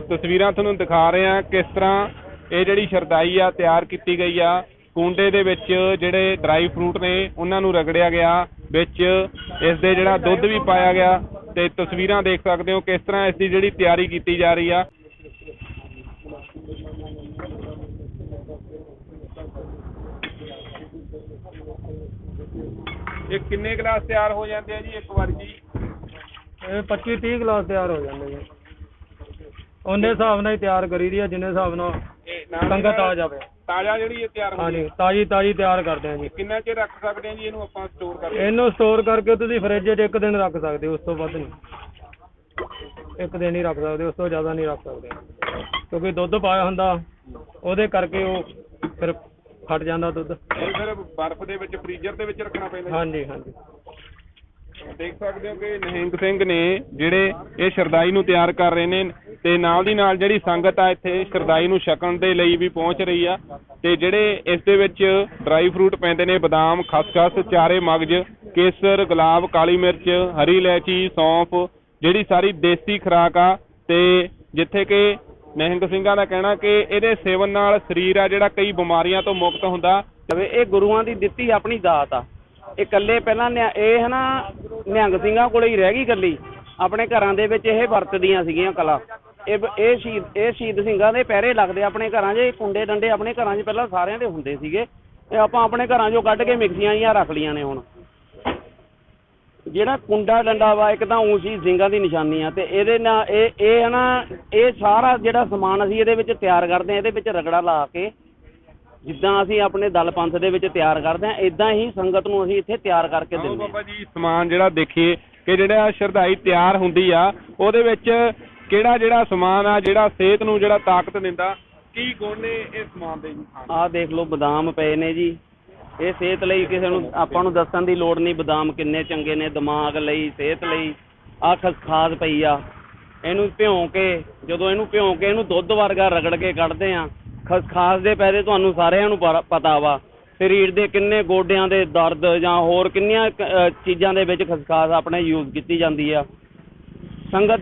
ਤਸਵੀਰਾਂ ਤੁਹਾਨੂੰ ਦਿਖਾ ਰਹੇ ਹਾਂ ਕਿਸ ਤਰ੍ਹਾਂ ਇਹ ਜਿਹੜੀ ਸ਼ਰਦਾਈ ਆ ਤਿਆਰ ਕੀਤੀ ਗਈ ਆ। ਕੁੰਡੇ ਦੇ ਵਿੱਚ ਜਿਹੜੇ ਡਰਾਈ ਫਰੂਟ ਨੇ, ਉਹਨਾਂ ਨੂੰ ਰਗੜਿਆ ਗਿਆ, ਵਿੱਚ ਇਸ ਦੇ ਜਿਹੜਾ ਦੁੱਧ ਵੀ ਪਾਇਆ ਗਿਆ। ਤੇ ਤਸਵੀਰਾਂ ਦੇਖ ਸਕਦੇ ਹੋ ਕਿਸ ਤਰ੍ਹਾਂ ਇਸ ਦੀ ਜਿਹੜੀ ਤਿਆਰੀ ਕੀਤੀ ਜਾ ਰਹੀ ਆ। ਇਹ ਕਿੰਨੇ ਗਲਾਸ ਤਿਆਰ ਹੋ ਜਾਂਦੇ ਆ ਜੀ ਇੱਕ ਵਾਰ ਜੀ? ਇਹ 25 30 ਗਲਾਸ ਤਿਆਰ ਹੋ ਜਾਂਦੇ ਜੀ ਉਹਨੇ ਹਿਸਾਬ ਨਾਲ ਹੀ ਤਿਆਰ ਕਰੀ ਦੀ ਆ ਜਿੰਨੇ ਹਿਸਾਬ ਨਾਲ ਇਹ ਨਾਲ ਦੀ ਸੰਗਤ ਆ ਜਾਵੇ। ਤਾਜ਼ਾ ਜਿਹੜੀ ਇਹ ਤਿਆਰ ਹੁੰਦੀ ਹਾਂਜੀ ਹੈ। ਤਾਜੀ ਤਾਜੀ ਤਿਆਰ ਕਰਦੇ ਆ ਜੀ। ਕਿੰਨਾ ਚਿਰ ਰੱਖ ਸਕਦੇ ਆ ਜੀ ਇਹਨੂੰ ਆਪਾਂ ਸਟੋਰ ਕਰਕੇ? ਇਹਨੂੰ ਸਟੋਰ ਕਰਕੇ ਤੁਸੀਂ ਫ੍ਰਿਜ 'ਚ ਇੱਕ ਦਿਨ ਰੱਖ ਸਕਦੇ ਹੋ ਉਸ ਤੋਂ ਵੱਧ ਨਹੀਂ। ਇੱਕ ਦਿਨ ਹੀ ਰੱਖ ਸਕਦੇ ਉਸ ਤੋਂ ਜ਼ਿਆਦਾ ਨਹੀਂ ਰੱਖ ਸਕਦੇ। ਕਿਉਂਕਿ ਦੁੱਧ ਪਾਇਆ ਹੁੰਦਾ ਉਹਦੇ ਕਰਕੇ ਉਹ ਫਿਰ ਫਟ ਜਾਂਦਾ ਦੁੱਧ। ਇਹ ਫਿਰ ਬਰਫ਼ ਦੇ ਵਿੱਚ ਫ੍ਰੀਜ਼ਰ ਦੇ ਵਿੱਚ ਰੱਖਣਾ ਪੈਂਦਾ ਜੀ। ਹਾਂਜੀ ਹਾਂਜੀ। ਦੇਖ ਸਕਦੇ ਹੋ ਕਿ ਨਿਹੰਗ ਸਿੰਘ ਨੇ ਜਿਹੜੇ ਇਹ ਸ਼ਰਦਾਈ ਨੂੰ ਤਿਆਰ ਕਰ ਰਹੇ ਨੇ ਤੇ ਨਾਲ ਦੀ ਨਾਲ ਜਿਹੜੀ ਸੰਗਤ ਆ ਇੱਥੇ ਸ਼ਰਦਾਈ ਨੂੰ ਛਕਣ ਦੇ ਲਈ ਵੀ ਪਹੁੰਚ ਰਹੀ ਆ ਤੇ ਜਿਹੜੇ ਇਸ ਦੇ ਵਿੱਚ ਡਰਾਈ ਫਰੂਟ ਪੈਂਦੇ ਨੇ, ਬਦਾਮ, ਖਸਖਸ, ਚਾਰੇ ਮਗਜ, ਕੇਸਰ, ਗੁਲਾਬ, ਕਾਲੀ ਮਿਰਚ, ਹਰੀ ਇਲਾਇਚੀ, ਸੌਂਫ, ਜਿਹੜੀ ਸਾਰੀ ਦੇਸੀ ਖੁਰਾਕ ਆ ਤੇ ਜਿੱਥੇ ਕਿ ਨਿਹੰਗ ਸਿੰਘਾਂ ਦਾ ਕਹਿਣਾ ਕਿ ਇਹਦੇ ਸੇਵਨ ਨਾਲ ਸਰੀਰ ਆ ਜਿਹੜਾ ਕਈ ਬਿਮਾਰੀਆਂ ਤੋਂ ਮੁਕਤ ਹੁੰਦਾ। ਤਵੇ ਇਹ ਗੁਰੂਆਂ ਦੀ ਦਿੱਤੀ ਆਪਣੀ ਦਾਤ ਆ। ਇਕੱਲੇ ਪਹਿਲਾਂ ਨਿਆ- ਇਹ ਹਨਾ ਨਿਹੰਗ ਸਿੰਘਾਂ ਕੋਲੇ ਹੀ ਰਹਿ ਗਈ ਇਕੱਲੀ। ਆਪਣੇ ਘਰਾਂ ਦੇ ਵਿੱਚ ਇਹ ਵਰਤਦੀਆਂ ਸੀਗੀਆਂ ਕਲਾ। ਇਹ ਬ- ਇਹ ਸ਼ਹੀਦ ਇਹ ਸ਼ਹੀਦ ਸਿੰਘਾਂ ਦੇ ਪਹਿਰੇ ਲੱਗਦੇ ਆਪਣੇ ਘਰਾਂ 'ਚ, ਇਹ ਕੁੰਡੇ ਡੰਡੇ ਆਪਣੇ ਘਰਾਂ 'ਚ ਪਹਿਲਾਂ ਸਾਰਿਆਂ ਦੇ ਹੁੰਦੇ ਸੀਗੇ। ਤੇ ਆਪਾਂ ਆਪਣੇ ਘਰਾਂ 'ਚੋਂ ਕੱਢ ਕੇ ਮਿਕਸੀਆਂ ਜੀਆਂ ਰੱਖ ਲਈਆਂ ਨੇ ਹੁਣ। ਜਿਹੜਾ ਕੁੰਡਾ ਡੰਡਾ ਵਾ, ਇੱਕ ਤਾਂ ਊਂ ਸੀ ਸਿੰਘਾਂ ਦੀ ਨਿਸ਼ਾਨੀ ਆ ਤੇ ਇਹਦੇ ਨਾਲ ਇਹ ਇਹ ਹਨਾ, ਇਹ ਸਾਰਾ ਜਿਹੜਾ ਸਮਾਨ ਅਸੀਂ ਇਹਦੇ ਵਿੱਚ ਤਿਆਰ ਕਰਦੇ ਆ ਇਹਦੇ ਵਿੱਚ ਰਗੜਾ ਲਾ ਕੇ ਜਿੱਦਾਂ ਅਸੀਂ ਆਪਣੇ ਦਲ ਪੰਥ ਦੇ ਵਿੱਚ ਤਿਆਰ ਕਰਦੇ ਆ ਇਦਾਂ ਹੀ ਸੰਗਤ ਨੂੰ ਅਸੀਂ ਇੱਥੇ ਤਿਆਰ ਕਰਕੇ ਆਓ ਦਿੰਦੇ ਆ ਬਾਬਾ ਜੀ ਸਮਾਨ ਜਿਹੜਾ ਦੇਖੀਏ ਕਿ ਜਿਹੜਾ ਸ਼ਰਧਾਈ ਤਿਆਰ ਹੁੰਦੀ ਆ ਉਹਦੇ ਵਿੱਚ ਕਿਹੜਾ ਜਿਹੜਾ ਸਮਾਨ ਆ ਜਿਹੜਾ ਸਿਹਤ ਨੂੰ ਜਿਹੜਾ ਤਾਕਤ ਦਿੰਦਾ ਕੀ ਗੁਣ ਨੇ ਇਹ ਸਮਾਨ ਦੇ ਜੀ ਖਾਣ? ਆਹ ਦੇਖ ਲਓ ਬਦਾਮ ਪਏ ਨੇ ਜੀ। ਇਹ ਸਿਹਤ ਲਈ ਕਿਸੇ ਨੂੰ ਆਪਾਂ ਨੂੰ ਦੱਸਣ ਦੀ ਲੋੜ ਨਹੀਂ ਬਦਾਮ ਕਿੰਨੇ ਚੰਗੇ ਨੇ ਦਿਮਾਗ ਲਈ ਸਿਹਤ ਲਈ। ਆਹ ਖਸਖਾਸ ਪਈ ਆ। ਇਹਨੂੰ ਭਿਉਂ ਕੇ ਜਦੋਂ ਇਹਨੂੰ ਭਿਉਂ ਕੇ ਇਹਨੂੰ ਦੁੱਧ ਵਰਗਾ ਰਗੜ ਕੇ ਕੱਢਦੇ ਆ ਖਸਖਾਸ ਦੇ ਪੈਦੇ ਤੁਹਾਨੂੰ ਸਾਰਿਆਂ ਨੂੰ ਪਰ- ਪਤਾ ਵਾ। ਸਰੀਰ ਦੇ ਕਿੰਨੇ ਗੋਡਿਆਂ ਦੇ ਦਰਦ ਜਾਂ ਹੋਰ ਕਿੰਨੀਆਂ ਚੀਜ਼ਾਂ ਦੇ ਵਿੱਚ ਖਸਖਾਸ ਆਪਣੇ ਯੂਜ਼ ਕੀਤੀ ਜਾਂਦੀ ਆ। ਸੰਗਤ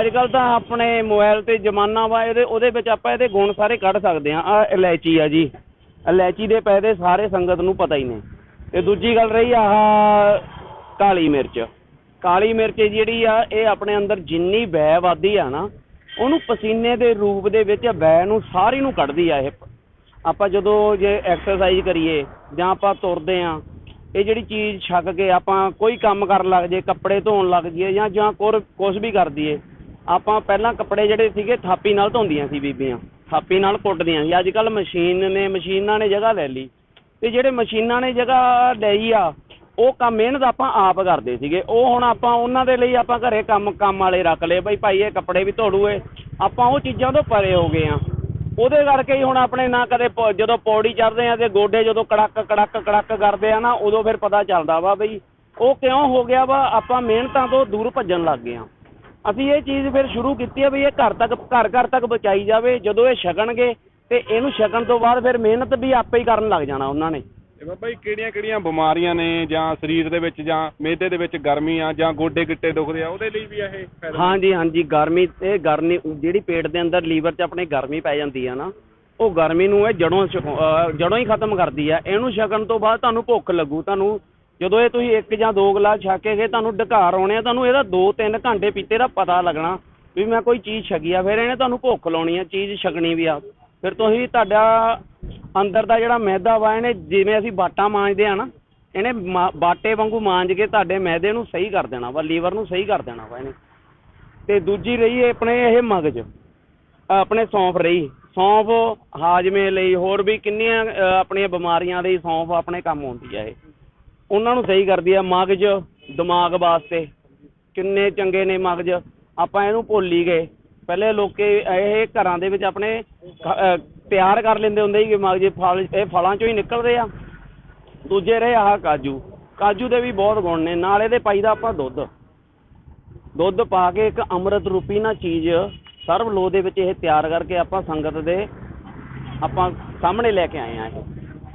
ਅੱਜ ਕੱਲ ਤਾਂ ਆਪਣੇ ਮੋਬਾਈਲ ਤੇ ਜ਼ਮਾਨਾ ਵਾ, ਇਹਦੇ ਉਹਦੇ ਵਿੱਚ ਆਪਾਂ ਇਹਦੇ ਗੁਣ ਸਾਰੇ ਕੱਢ ਸਕਦੇ ਆ ਆ ਇਲਾਇਚੀ ਆ ਜੀ। ਇਲਾਇਚੀ ਦੇ ਪੈਦੇ ਸਾਰੇ ਸੰਗਤ ਨੂੰ ਪਤਾ ਹੀ ਨੇ। ਤੇ ਦੂਜੀ ਗੱਲ ਰਹੀ ਆ ਕਾਲੀ ਮਿਰਚ। ਕਾਲੀ ਮਿਰਚ ਜਿਹੜੀ ਆ, ਇਹ ਆਪਣੇ ਅੰਦਰ ਜਿੰਨੀ ਵੈ ਵਾਦੀ ਆ ਨਾ ਉਹਨੂੰ ਪਸੀਨੇ ਦੇ ਰੂਪ ਦੇ ਵਿੱਚ ਵੈ ਨੂੰ ਸਾਰੀ ਨੂੰ ਕੱਢਦੀ ਆ ਇਹ। ਆਪਾਂ ਜਦੋਂ ਜੇ ਐਕਸਰਸਾਈਜ਼ ਕਰੀਏ ਜਾਂ ਆਪਾਂ ਤੁਰਦੇ ਆ, ਇਹ ਜਿਹੜੀ ਚੀਜ਼ ਛੱਕ ਕੇ ਆਪਾਂ ਕੋਈ ਕੰਮ ਕਰਨ ਲੱਗ ਜੇ ਕੱਪੜੇ ਧੋਣ ਲੱਗ ਜੀਏ ਜਾਂ ਜਾਂ ਕੁਝ ਵੀ ਕਰ ਦਈਏ, ਆਪਾਂ ਪਹਿਲਾਂ ਕੱਪੜੇ ਜਿਹੜੇ ਸੀਗੇ ਥਾਪੀ ਨਾਲ ਧੋਂਦੀਆਂ ਸੀ ਬੀਬੀਆਂ, ਥਾਪੀ ਨਾਲ ਕੁੱਟਦੀਆਂ ਸੀ। ਅੱਜ ਕੱਲ ਮਸ਼ੀਨ ਨੇ, ਮਸ਼ੀਨਾਂ ਨੇ ਜਗ੍ਹਾ ਲੈ ਲਈ। ਤੇ ਜਿਹੜੇ ਮਸ਼ੀਨਾਂ ਨੇ ਜਗ੍ਹਾ ਲਈ ਆ ਉਹ ਕੰਮ ਮਿਹਨਤ ਆਪਾਂ ਆਪ ਕਰਦੇ ਸੀਗੇ। ਉਹ ਹੁਣ ਆਪਾਂ ਉਹਨਾਂ ਦੇ ਲਈ ਆਪਾਂ ਘਰੇ ਕੰਮ ਕੰਮ ਵਾਲੇ ਰੱਖ ਲਏ। ਬਈ ਭਾਈ ਇਹ ਕੱਪੜੇ ਵੀ ਧੋੜੂਏ। ਆਪਾਂ ਉਹ ਚੀਜ਼ਾਂ ਤੋਂ ਪਰੇ ਹੋ ਗਏ ਆ। ਉਹਦੇ ਕਰਕੇ ਹੀ ਹੁਣ ਆਪਣੇ ਨਾ ਕਦੇ ਪ- ਜਦੋਂ ਪੌੜੀ ਚੜ੍ਹਦੇ ਆ ਤੇ ਗੋਡੇ ਜਦੋਂ ਕੜਕ ਕੜਕ ਕੜਕ ਕਰਦੇ ਆ ਨਾ, ਉਦੋਂ ਫਿਰ ਪਤਾ ਚੱਲਦਾ ਵਾ ਬਈ ਉਹ ਕਿਉਂ ਹੋ ਗਿਆ ਵਾ। ਆਪਾਂ ਮਿਹਨਤਾਂ ਤੋਂ ਦੂਰ ਭੱਜਣ ਲੱਗ ਗਏ ਆ। ਅਸੀਂ ਇਹ ਚੀਜ਼ ਫਿਰ ਸ਼ੁਰੂ ਕੀਤੀ ਹੈ ਵੀ ਇਹ ਘਰ ਤੱਕ, ਘਰ ਘਰ ਤੱਕ ਬਚਾਈ ਜਾਵੇ। ਜਦੋਂ ਇਹ ਛਕਣਗੇ ਤੇ ਇਹਨੂੰ ਛਕਣ ਤੋਂ ਬਾਅਦ ਫਿਰ ਮਿਹਨਤ ਵੀ ਆਪੇ ਹੀ ਕਰਨ ਲੱਗ ਜਾਣਾ ਉਹਨਾਂ ਨੇ। ਇਹ ਬਾਬਾ ਜੀ, ਕਿਹੜੀਆਂ ਕਿਹੜੀਆਂ ਬਿਮਾਰੀਆਂ ਨੇ ਜਾਂ ਸਰੀਰ ਦੇ ਵਿੱਚ ਜਾਂ ਮਿਹਦੇ ਦੇ ਵਿੱਚ ਗਰਮੀ ਆ ਜਾਂ ਗੋਡੇ ਗਿੱਟੇ ਦੁਖਦੇ ਆ, ਉਹਦੇ ਲਈ ਵੀ ਇਹ ਫਾਇਦਾ ਹਾਂਜੀ ਹਾਂਜੀ, ਗਰਮੀ ਇਹ ਗਰਮੀ, ਜਿਹੜੀ ਪੇਟ ਦੇ ਅੰਦਰ ਲੀਵਰ 'ਚ ਆਪਣੇ ਗਰਮੀ ਪੈ ਜਾਂਦੀ ਆ ਨਾ, ਉਹ ਗਰਮੀ ਨੂੰ ਇਹ ਜੜੋਂ ਜੜੋਂ ਹੀ ਖਤਮ ਕਰਦੀ ਆ। ਇਹਨੂੰ ਛਕਣ ਤੋਂ ਬਾਅਦ ਤੁਹਾਨੂੰ ਭੁੱਖ ਲੱਗੂ, ਤੁਹਾਨੂੰ ਜਦੋਂ ਇਹ ਤੁਸੀਂ ਇੱਕ ਜਾਂ ਦੋ ਗਲਾਸ ਛਕੇਗੇ ਤੁਹਾਨੂੰ ਡਕਾਰ ਆਉਣੇ ਆ, ਤੁਹਾਨੂੰ ਇਹਦਾ 2-3 ਘੰਟੇ ਪੀਤੇ ਦਾ ਪਤਾ ਲੱਗਣਾ ਵੀ ਮੈਂ ਕੋਈ ਚੀਜ਼ ਛਕੀ ਆ, ਫਿਰ ਇਹਨੇ ਤੁਹਾਨੂੰ ਭੁੱਖ ਲਾਉਣੀ ਆ, ਚੀਜ਼ ਛਕਣੀ ਵੀ ਆ। ਫਿਰ ਤੁਸੀਂ ਤੁਹਾਡਾ ਅੰਦਰ ਦਾ ਜਿਹੜਾ ਮੈਦਾ ਵਾ, ਇਹਨੇ ਜਿਵੇਂ ਅਸੀਂ ਬਾਟਾ ਮਾਂਜਦੇ ਆ ਨਾ, ਇਹਨੇ ਬਾਟੇ ਵਾਂਗੂ ਮਾਂਜ ਕੇ ਤੁਹਾਡੇ ਮੈਦੇ ਨੂੰ ਸਹੀ ਕਰ ਦੇਣਾ ਵਾ, ਲੀਵਰ ਨੂੰ ਸਹੀ ਕਰ ਦੇਣਾ ਵਾ ਇਹਨੇ। ਤੇ ਦੂਜੀ ਰਹੀ ਆਪਣੇ ਇਹ ਮਗਜ, ਆਪਣੇ ਸੌਂਫ ਰਹੀ। ਸੌਂਫ ਹਾਜਮੇ ਲਈ ਹੋਰ ਵੀ ਕਿੰਨੀਆਂ ਆਪਣੀਆਂ ਬਿਮਾਰੀਆਂ ਲਈ ਸੌਂਫ ਆਪਣੇ ਕੰਮ ਆਉਂਦੀ ਆ ਇਹ। ਉਹਨਾਂ ਨੂੰ ਸਹੀ ਕਰਦੀ ਆ ਮਗਜ, ਦਿਮਾਗ ਵਾਸਤੇ। ਕਿੰਨੇ ਚੰਗੇ ਨੇ ਮਗਜ। ਆਪਾਂ ਇਹਨੂੰ ਭੁੱਲ ਹੀ ਗਏ। ਪਹਿਲੇ ਲੋਕੇ ਇਹ ਘਰਾਂ ਦੇ ਵਿੱਚ ਆਪਣੇ ਤਿਆਰ ਕਰ ਲੈਂਦੇ ਹੁੰਦੇ ਸੀ ਕਿ ਮਗਜ ਫਲ, ਇਹ ਫਲਾਂ ਚੋਂ ਹੀ ਨਿਕਲਦੇ ਆ। ਦੂਜੇ ਰਹੇ ਆਹ ਕਾਜੂ। ਕਾਜੂ ਦੇ ਵੀ ਬਹੁਤ ਗੁਣ ਨੇ। ਨਾਲ ਇਹਦੇ ਪਾਈਦਾ ਆਪਾਂ ਦੁੱਧ। ਦੁੱਧ ਪਾ ਕੇ ਇੱਕ ਅੰਮ੍ਰਿਤ ਰੂਪੀ ਨਾ ਚੀਜ਼ ਸਰਬ ਲੋ ਦੇ ਵਿੱਚ ਇਹ ਤਿਆਰ ਕਰਕੇ ਆਪਾਂ ਸੰਗਤ ਦੇ ਆਪਾਂ ਸਾਹਮਣੇ ਲੈ ਕੇ ਆਏ ਆ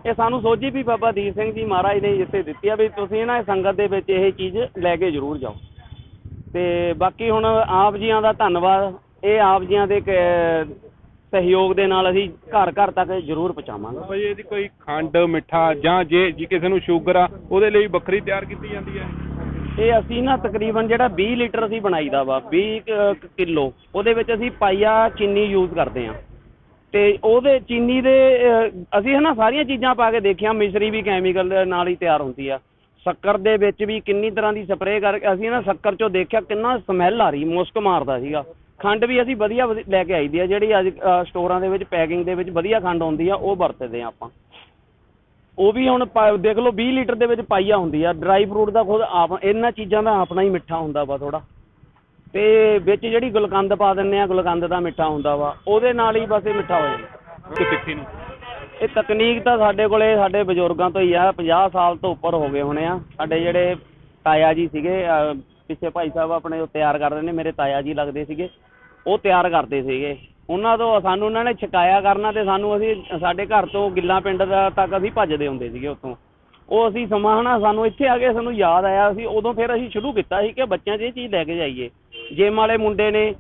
ਇਹ। ਸਾਨੂੰ ਸੋਝੀ ਵੀ ਬਾਬਾ ਦੀਪ ਸਿੰਘ ਜੀ ਮਹਾਰਾਜ ਨੇ ਜਿੱਥੇ ਦਿੱਤੀ ਆ ਵੀ ਤੁਸੀਂ ਨਾ ਸੰਗਤ ਦੇ ਵਿੱਚ ਇਹ ਚੀਜ਼ ਲੈ ਕੇ ਜ਼ਰੂਰ ਜਾਓ। ਤੇ ਬਾਕੀ ਹੁਣ ਆਪ ਜੀਆਂ ਦਾ ਧੰਨਵਾਦ ਇਹ ਆਪ ਜੀਆਂ ਦੇ ਕ- ਸਹਿਯੋਗ ਦੇ ਨਾਲ ਅਸੀਂ ਘਰ ਘਰ ਤੱਕ ਜ਼ਰੂਰ ਪਹੁੰਚਾਵਾਂਗੇ। ਭਾਈ ਇਹਦੀ ਕੋਈ ਖੰਡ ਮਿੱਠਾ ਜਾਂ ਜੇ ਜੇ ਕਿਸੇ ਨੂੰ ਸ਼ੂਗਰ ਆ ਉਹਦੇ ਲਈ ਵੱਖਰੀ ਤਿਆਰ ਕੀਤੀ ਜਾਂਦੀ ਹੈ? ਇਹ ਅਸੀਂ ਨਾ ਤਕਰੀਬਨ ਜਿਹੜਾ 20 ਲੀਟਰ ਅਸੀਂ ਬਣਾਈਦਾ ਵਾ 20 ਕੁ ਕਿਲੋ ਉਹਦੇ ਵਿੱਚ ਅਸੀਂ ਪਾਈਆ ਚੀਨੀ ਯੂਜ਼ ਕਰਦੇ ਆ ਤੇ ਉਹਦੇ ਚੀਨੀ ਦੇ ਅਹ, ਅਸੀਂ ਹਨਾ ਸਾਰੀਆਂ ਚੀਜ਼ਾਂ ਪਾ ਕੇ ਦੇਖਿਆ ਮਿਸ਼ਰੀ ਵੀ ਕੈਮੀਕਲ ਦੇ ਨਾਲ ਹੀ ਤਿਆਰ ਹੁੰਦੀ ਆ। ਸ਼ੱਕਰ ਦੇ ਵਿੱਚ ਵੀ ਕਿੰਨੀ ਤਰ੍ਹਾਂ ਦੀ ਸਪਰੇਅ ਕਰਕੇ ਅਸੀਂ ਨਾ ਸ਼ੱਕਰ ਚੋਂ ਦੇਖਿਆ ਕਿੰਨਾ ਸਮੈਲ ਆ ਰਹੀ ਮੁਸਕ ਮਾਰਦਾ ਸੀਗਾ। ਖੰਡ ਵੀ ਅਸੀਂ ਵਧੀਆ ਵਧੀ- ਲੈ ਕੇ ਆਈ ਦੀ ਆ ਜਿਹੜੀ ਅੱਜ ਅਹ, ਸਟੋਰਾਂ ਦੇ ਵਿੱਚ ਪੈਕਿੰਗ ਦੇ ਵਿੱਚ ਵਧੀਆ ਖੰਡ ਆਉਂਦੀ ਆ ਉਹ ਵਰਤਦੇ ਆ ਆਪਾਂ। ਉਹ ਵੀ ਹੁਣ ਪਾ- ਦੇਖ ਲਓ 20 ਲੀਟਰ ਦੇ ਵਿੱਚ ਪਾਈਆ ਹੁੰਦੀ ਆ। ਡਰਾਈ ਫਰੂਟ ਦਾ ਖੁਦ ਆਪ ਇਹਨਾਂ ਚੀਜ਼ਾਂ ਦਾ ਆਪਣਾ ਹੀ ਮਿੱਠਾ ਹੁੰਦਾ ਵਾ ਥੋੜਾ ਤੇ ਵਿੱਚ ਜਿਹੜੀ ਗੁਲਕੰਦ ਪਾ ਦਿੰਨੇ ਆ ਗੁਲਕੰਦ ਦਾ ਮਿੱਠਾ ਹੁੰਦਾ ਵਾ ਉਹਦੇ ਨਾਲ ਹੀ ਬਸ ਇਹ ਮਿੱਠਾ ਹੋ ਜਾਂਦਾ। ਤੇ ਤਿੱਖੀ ਨੂੰ? ਇਹ ਤਕਨੀਕ ਤਾਂ ਸਾਡੇ ਕੋਲੇ ਸਾਡੇ ਬਜ਼ੁਰਗਾਂ ਤੋਂ ਹੀ ਆ 50 ਸਾਲ ਤੋਂ ਉੱਪਰ ਹੋ ਗਏ ਹੋਣੇ ਆ। ਸਾਡੇ ਜਿਹੜੇ ਤਾਇਆ ਜੀ ਸੀਗੇ ਅਹ, ਪਿੱਛੇ ਭਾਈ ਸਾਹਿਬ ਆਪਣੇ ਉਹ ਤਿਆਰ ਕਰਦੇ ਨੇ, ਮੇਰੇ ਤਾਇਆ ਜੀ ਲੱਗਦੇ ਸੀਗੇ। ਉਹ ਤਿਆਰ ਕਰਦੇ ਸੀਗੇ। ਉਹਨਾਂ ਤੋਂ ਸਾਨੂੰ ਉਹਨਾਂ ਨੇ ਛਕਾਇਆ ਕਰਨਾ ਤੇ ਸਾਨੂੰ ਅਸੀਂ ਸਾਡੇ ਘਰ ਤੋਂ ਗਿੱਲਾ ਪਿੰਡ ਦਾ ਤੱਕ ਅਸੀਂ ਭੱਜਦੇ ਹੁੰਦੇ ਸੀਗੇ ਉੱਥੋਂ। ਉਹ ਅਸੀਂ ਸਮਾਂ ਹਨਾ, ਸਾਨੂੰ ਇੱਥੇ ਆ ਕੇ ਸਾਨੂੰ ਯਾਦ ਆਇਆ ਸੀ। ਉਦੋਂ ਫਿਰ ਅਸੀਂ ਸ਼ੁਰੂ ਕੀਤਾ ਸੀ ਕਿ ਬੱਚਿਆਂ 'ਚ ਇਹ ਚੀਜ਼ ਲੈ ਕੇ ਜਾਈਏ। ਜਿਮ ਵਾਲੇ ਮੁੰਡੇ ਨੇ,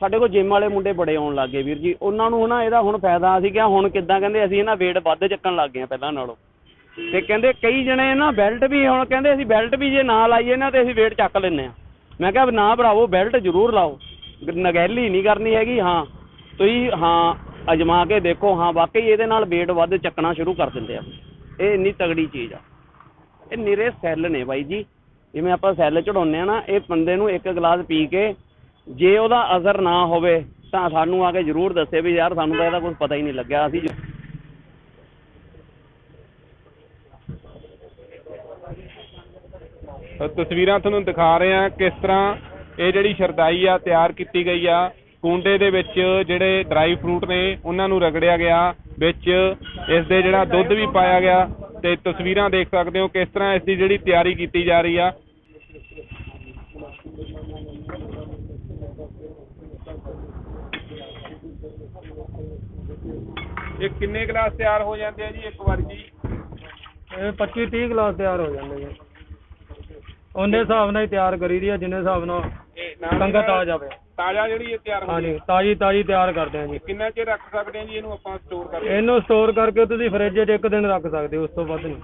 ਸਾਡੇ ਕੋਲ ਜਿਮ ਵਾਲੇ ਮੁੰਡੇ ਬੜੇ ਆਉਣ ਲੱਗੇ ਵੀਰ ਜੀ। ਉਹਨਾਂ ਨੂੰ ਨਾ ਇਹਦਾ ਹੁਣ ਫਾਇਦਾ ਅਸੀਂ ਕਿਹਾ, ਹੁਣ ਕਿੱਦਾਂ ਕਹਿੰਦੇ ਅਸੀਂ ਇਹਨਾਂ weight ਵੱਧ ਚੱਕਣ ਲੱਗ ਗਏ ਆ ਪਹਿਲਾਂ ਨਾਲੋਂ। ਤੇ ਕਹਿੰਦੇ ਕਈ ਜਣੇ ਨਾ ਬੈਲਟ ਵੀ ਹੁਣ ਕਹਿੰਦੇ ਅਸੀਂ ਬੈਲਟ ਵੀ ਜੇ ਨਾ ਲਾਈਏ ਨਾ ਤੇ ਅਸੀਂ weight ਚੱਕ ਲੈਂਦੇ ਆ ਮੈਂ ਕਿਹਾ ਨਾ ਭਰਾਵੋ, ਬੈਲਟ ਜ਼ਰੂਰ ਲਾਓ। ਨਗੈਲੀ ਨਹੀਂ ਕਰਨੀ ਹੈਗੀ, ਹਾਂ। ਤੁਸੀਂ, ਹਾਂ, ਅਜਮਾ ਕੇ ਦੇਖੋ, ਹਾਂ, ਵਾਕਈ ਇਹਦੇ ਨਾਲ weight ਵੱਧ ਚੱਕਣਾ ਸ਼ੁਰੂ ਕਰ ਦਿੰਦੇ ਆ। ਇਹ ਇੰਨੀ ਤਗੜੀ ਚੀਜ਼ ਆ। ਇਹ ਨਿਰੇ ਸੈੱਲ ਨੇ ਬਾਈ ਜੀ। ਜਿਵੇਂ ਆਪਾਂ ਸੈੱਲ ਚੜਾਉਂਦੇ ਆ ਨਾ, ਇਹ ਬੰਦੇ ਨੂੰ ਇੱਕ ਗਲਾਸ ਪੀ ਕੇ ਜੇ ਉਹਦਾ ਅਸਰ ਨਾ ਹੋਵੇ, ਤਾਂ ਸਾਨੂੰ ਆ ਕੇ ਜ਼ਰੂਰ ਦੱਸੇ ਵੀ ਯਾਰ ਸਾਨੂੰ ਤਾਂ ਇਹਦਾ ਕੁਝ ਪਤਾ ਹੀ ਨਹੀਂ ਲੱਗਿਆ। ਅਸੀਂ ਤਸਵੀਰਾਂ ਤੁਹਾਨੂੰ ਦਿਖਾ ਰਹੇ ਹਾਂ ਕਿਸ ਤਰ੍ਹਾਂ ਇਹ ਜਿਹੜੀ ਸ਼ਰਦਾਈ ਆ ਤਿਆਰ ਕੀਤੀ ਗਈ ਆ। ਕੁੰਡੇ ਦੇ ਵਿੱਚ ਜਿਹੜੇ ਡਰਾਈ ਫਰੂਟ ਨੇ, ਉਹਨਾਂ ਨੂੰ ਰਗੜਿਆ ਗਿਆ, ਵਿੱਚ ਇਸ ਦੇ ਜਿਹੜਾ ਦੁੱਧ ਵੀ ਪਾਇਆ ਗਿਆ। ਤੇ ਤਸਵੀਰਾਂ ਦੇਖ ਸਕਦੇ ਹੋ ਕਿਸ ਤਰ੍ਹਾਂ ਇਸ ਦੀ ਜਿਹੜੀ ਤਿਆਰੀ ਕੀਤੀ ਜਾ ਰਹੀ ਆ। ਇਹ ਕਿੰਨੇ ਗਲਾਸ ਤਿਆਰ ਹੋ ਜਾਂਦੇ ਆ ਜੀ ਇੱਕ ਵਾਰ ਜੀ? ਇਹ 25 30 ਗਲਾਸ ਤਿਆਰ ਹੋ ਜਾਂਦੇ ਜੀ। ਉਹਨੇ ਹਿਸਾਬ ਨਾਲ ਹੀ ਤਿਆਰ ਕਰੀ ਦੀ ਆ ਜਿੰਨੇ ਹਿਸਾਬ ਨਾਲ ਇਹ ਨਾਲ ਦੀ ਸੰਗਤ ਆ ਨਾਲ ਜਾਵੇ। ਤਾਜ਼ਾ ਜਿਹੜੀ ਇਹ ਤਿਆਰ ਹੁੰਦੀ ਹਾਂਜੀ ਤਾਜੀ ਤਾਜੀ ਤਿਆਰ ਕਰਦੇ ਆ ਜੀ। ਕਿੰਨਾ ਚਿਰ ਰੱਖ ਸਕਦੇ ਆ ਜੀ ਇਹਨੂੰ ਆਪਾਂ ਸਟੋਰ ਕਰਕੇ ਇਹਨੂੰ ਸਟੋਰ ਕਰਕੇ ਤੁਸੀਂ ਫ੍ਰਿਜ 'ਚ ਇੱਕ ਦਿਨ ਰੱਖ ਸਕਦੇ ਹੋ ਉਸ ਤੋਂ ਵੱਧ ਨਹੀਂ।